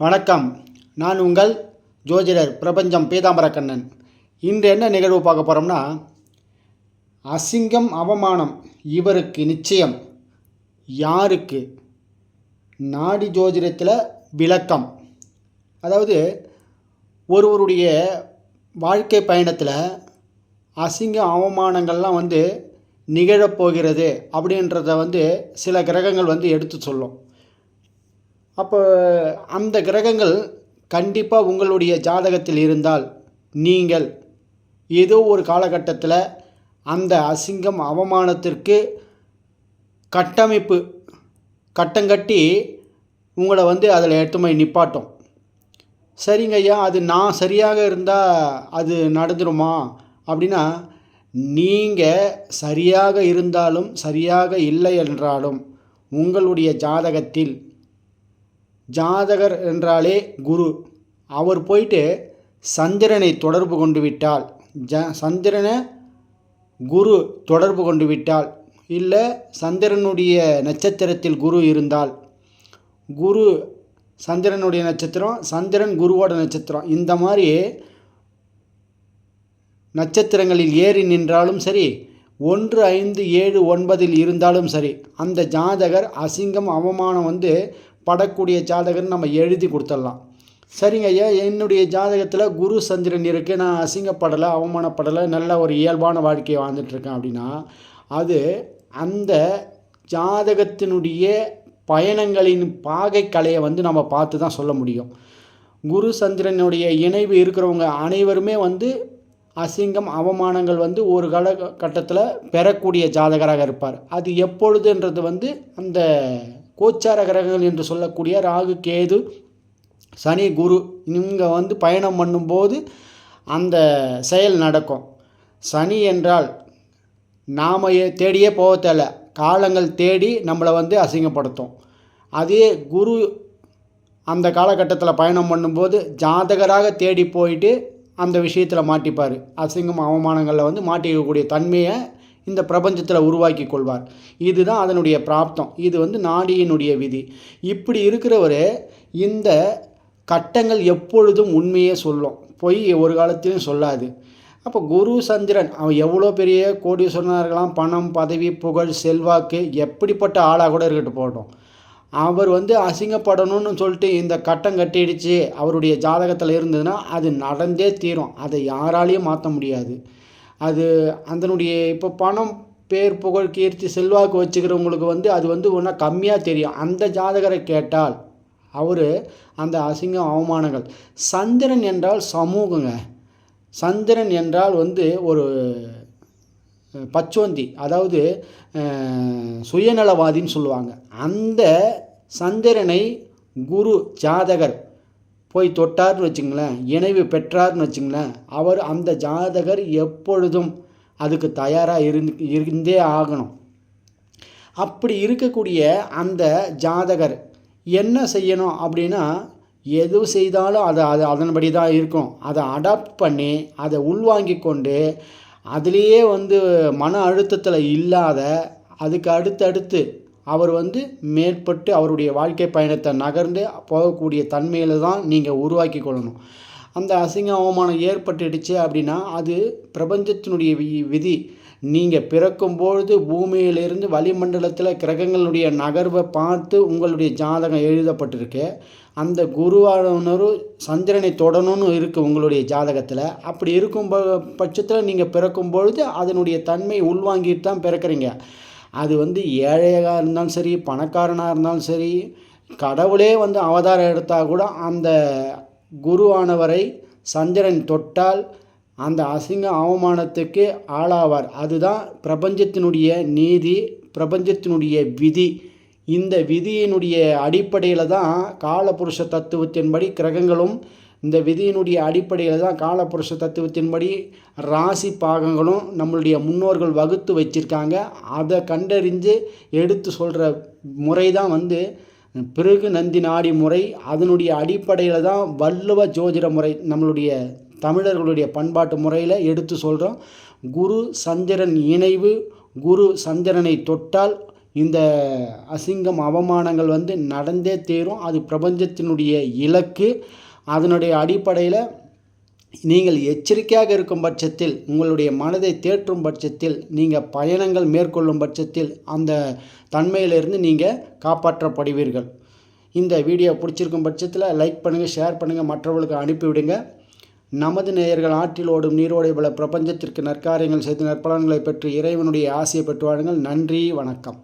வணக்கம். நான் உங்கள் ஜோதிடர் பிரபஞ்சம் பீதாம்பரக்கண்ணன். இன்று என்ன நிகழ்வு பார்க்க போகிறோம்னா அசிங்கம் அவமானம் இவருக்கு நிச்சயம். யாருக்கு? நாடி ஜோதிடத்தில் விளக்கம். அதாவது ஒருவருடைய வாழ்க்கை பயணத்தில் அசிங்க அவமானங்கள்லாம் வந்து நிகழப்போகிறது அப்படின்றத வந்து சில கிரகங்கள் வந்து எடுத்து சொல்லும். அப்போ அந்த கிரகங்கள் கண்டிப்பாக உங்களுடைய ஜாதகத்தில் இருந்தால் நீங்கள் ஏதோ ஒரு காலகட்டத்தில் அந்த அசிங்கம் அவமானத்திற்கு கட்டமைப்பு கட்டங்கட்டி உங்களை வந்து அதில் எடுத்துமை நிப்பாட்டும். சரிங்க ஐயா அது நான் சரியாக இருந்தால் அது நடந்துருமா? அப்படின்னா நீங்கள் சரியாக இருந்தாலும் சரியாக இல்லை என்றாலும் உங்களுடைய ஜாதகத்தில் ஜாதகர் என்றாலே குரு. அவர் போயிட்டு சந்திரனை தொடர்பு கொண்டு விட்டால் ஜ சந்திரனை குரு தொடர்பு கொண்டு விட்டால் இல்லை சந்திரனுடைய நட்சத்திரத்தில் குரு இருந்தால் குரு சந்திரனுடைய நட்சத்திரம் சந்திரன் குருவோட நட்சத்திரம். இந்த மாதிரி நட்சத்திரங்களில் ஏறி நின்றாலும் சரி ஒன்று ஐந்து ஏழு ஒன்பதில் இருந்தாலும் சரி அந்த ஜாதகர் அசிங்கம் அவமானம் வந்து படக்கூடிய ஜாதகர்னு நம்ம எழுதி கொடுத்துடலாம். சரிங்க ஐயா என்னுடைய ஜாதகத்தில் குரு சந்திரன் இருக்குது நான் அசிங்கப்படலை அவமானப்படலை நல்ல ஒரு இயல்பான வாழ்க்கையை வாழ்ந்துட்டுருக்கேன் அப்படின்னா அது அந்த ஜாதகத்தினுடைய பயணங்களின் பாகை கலையை வந்து நம்ம பார்த்து தான் சொல்ல முடியும். குரு சந்திரனுடைய இணைவு இருக்கிறவங்க அனைவருமே வந்து அசிங்கம் அவமானங்கள் வந்து ஒரு கால கட்டத்தில் பெறக்கூடிய ஜாதகராக இருப்பார். அது எப்பொழுதுன்றது வந்து அந்த கோச்சார கிரகங்கள் என்று சொல்லக்கூடிய ராகு கேது சனி குரு இவங்க வந்து பயணம் பண்ணும்போது அந்த செயல் நடக்கும். சனி என்றால் நாம் தேடியே போக தேவை காலங்கள் தேடி நம்மளை வந்து அசிங்கப்படுத்தும். அதே குரு அந்த காலகட்டத்தில் பயணம் பண்ணும்போது ஜாதகராக தேடி போயிட்டு அந்த விஷயத்தில் மாட்டிப்பார். அசிங்கம் அவமானங்களில் வந்து மாட்டிக்கக்கூடிய தன்மையை இந்த பிரபஞ்சத்தில் உருவாக்கி கொள்வார். இதுதான் அதனுடைய பிராப்தம். இது வந்து நாடியினுடைய விதி. இப்படி இருக்கிறவர் இந்த கட்டங்கள் எப்பொழுதும் உண்மையே சொல்லும். பொய் ஒரு காலத்திலும் சொல்லாது. அப்போ குரு சந்திரன் அவன் எவ்வளோ பெரிய கோடீஸ்வரனாக இருக்கலாம் பணம் பதவி புகழ் செல்வாக்கு எப்படிப்பட்ட ஆளாக கூட இருக்கட்டும் போட்டோம் அவர் வந்து அசிங்கப்படணும்னு சொல்லிட்டு இந்த கட்டம் கட்டிடுச்சு அவருடைய ஜாதகத்தில் இருந்ததுன்னா அது நடந்தே தீரும். அதை யாராலையும் மாற்ற முடியாது. அது அதனுடைய இப்போ பணம் பேர் புகழ் கீர்த்தி செல்வாக்கு வச்சுக்கிறவங்களுக்கு வந்து அது வந்து ஒன்றா கம்மியாக தெரியும். அந்த ஜாதகரை கேட்டால் அவர் அந்த அசிங்கம் அவமானங்கள். சந்திரன் என்றால் சமூகங்க. சந்திரன் என்றால் வந்து ஒரு பச்சோந்தி அதாவது சுயநலவாதின்னு சொல்லுவாங்க. அந்த சந்திரனை குரு ஜாதகர் போய் தொட்டார்னு வச்சுங்களேன் இணைவு பெற்றார்னு வச்சுங்களேன் அவர் அந்த ஜாதகர் எப்பொழுதும் அதுக்கு தயாராக இருந்து இருந்தே ஆகணும். அப்படி இருக்கக்கூடிய அந்த ஜாதகர் என்ன செய்யணும் அப்படின்னா எது செய்தாலும் அதை அது அதன்படி தான் இருக்கும். அதை அடாப்ட் பண்ணி அதை உள்வாங்கி கொண்டு அதுலேயே வந்து மன அழுத்தத்தில் இல்லாத அதுக்கு அடுத்தடுத்து அவர் வந்து மேற்பட்டு அவருடைய வாழ்க்கை பயணத்தை நகர்ந்து போகக்கூடிய தன்மையில் தான் நீங்கள் உருவாக்கி கொள்ளணும். அந்த அசிங்க அவமானம் ஏற்பட்டுடுச்சு அப்படின்னா அது பிரபஞ்சத்தினுடைய விதி. நீங்கள் பிறக்கும்பொழுது பூமியிலிருந்து வளிமண்டலத்தில் கிரகங்களுடைய நகர்வை பார்த்து உங்களுடைய ஜாதகம் எழுதப்பட்டிருக்கு. அந்த குருவானவர் சந்திரனை தொடணும்னு இருக்குது உங்களுடைய ஜாதகத்தில். அப்படி இருக்கும் பட்சத்தில் நீங்கள் பிறக்கும் பொழுது அதனுடைய தன்மை உள்வாங்கிட்டு தான் பிறக்கிறீங்க. அது வந்து ஏழையாக இருந்தாலும் சரி பணக்காரனாக இருந்தாலும் சரி கடவுளே வந்து அவதாரம் எடுத்தால் கூட அந்த குருவானவரை சந்திரன் தொட்டால் அந்த அசிங்க அவமானத்துக்கு ஆளாவார். அதுதான் பிரபஞ்சத்தினுடைய நீதி பிரபஞ்சத்தினுடைய விதி. இந்த விதியினுடைய அடிப்படையில் தான் காலபுருஷ தத்துவத்தின்படி கிரகங்களும் இந்த விதியினுடைய அடிப்படையில் தான் காலபுருஷ தத்துவத்தின்படி ராசி பாகங்களும் நம்மளுடைய முன்னோர்கள் வகுத்து வச்சுருக்காங்க. அதை கண்டறிஞ்சு எடுத்து சொல்கிற முறை தான் வந்து பிறகு நந்தி நாடி முறை. அதனுடைய அடிப்படையில் தான் வள்ளுவ ஜோதிட முறை நம்மளுடைய தமிழர்களுடைய பண்பாட்டு முறையில் எடுத்து சொல்கிறோம் குரு சந்திரன் இணைவு குரு சந்திரனை தொட்டால் இந்த அசிங்கம் அவமானங்கள் வந்து நடந்தே தீரும். அது பிரபஞ்சத்தினுடைய இலக்கு. அதனுடைய அடிப்படையில் நீங்கள் எச்சரிக்கையாக இருக்கும் பட்சத்தில் உங்களுடைய மனதை தேற்றும் பட்சத்தில் நீங்கள் பயணங்கள் மேற்கொள்ளும் பட்சத்தில் அந்த தன்மையிலிருந்து நீங்கள் காப்பாற்றப்படுவீர்கள். இந்த வீடியோ பிடிச்சிருக்கும் பட்சத்தில் லைக் பண்ணுங்கள் ஷேர் பண்ணுங்கள் மற்றவர்களுக்கு அனுப்பிவிடுங்க நமது நேயர்கள் ஆற்றில் ஓடும் நீரோடை பல பிரபஞ்சத்திற்கு நற்காரியங்கள் செய்து நற்பலன்களை பெற்று இறைவனுடைய ஆசையை பெற்று வாழுங்கள். நன்றி வணக்கம்.